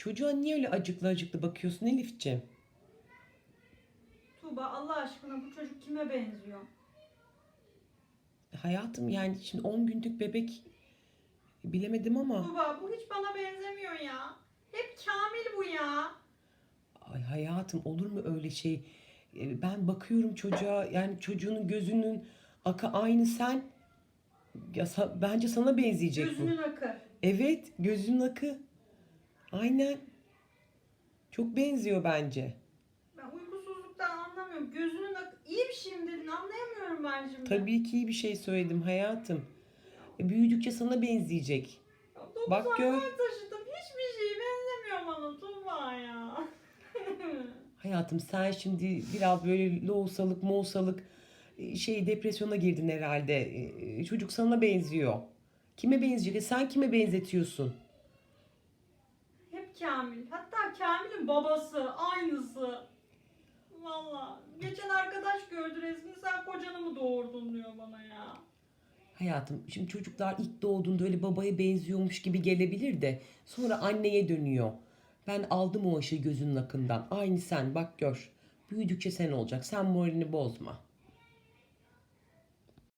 Çocuğa niye öyle acıklı acıklı bakıyorsun Elif'ciğim? Tuğba Allah aşkına bu çocuk kime benziyor? Hayatım yani şimdi 10 günlük bebek bilemedim ama Tuğba bu hiç bana benzemiyor ya. Hep Kamil bu ya. ay hayatım olur mu öyle şey? E, Ben bakıyorum çocuğa yani çocuğun gözünün akı aynı sen. Ya sa- bence sana benzeyecek bu. Gözünün akı. Evet, gözünün akı. Aynen. Çok benziyor bence. Ben uykusuzluktan anlamıyorum. Gözünün. İyi bir şey mi dedin anlayamıyorum ben şimdi. Tabii ki iyi bir şey söyledim hayatım. E, büyüdükçe sana benzeyecek. Ya dokuz Bak gör. taşıdım. Hiçbir şey benzemiyor bana Tuğba ya. Hayatım sen şimdi biraz böyle loğusalık, moğusalık e, şey depresyona girdin herhalde. E, Çocuk sana benziyor. Kime benzeyecek? E, Sen kime benzetiyorsun? Kamil. Hatta Kamil'in babası. Aynısı. Valla. Geçen arkadaş gördü resmini sen kocanı mı doğurdun diyor bana ya. Hayatım şimdi çocuklar ilk doğduğunda öyle babaya benziyormuş gibi gelebilir de sonra anneye dönüyor. Ben aldım o aşıyı gözünün akından. Aynı sen bak gör. Büyüdükçe sen olacak. Sen moralini bozma.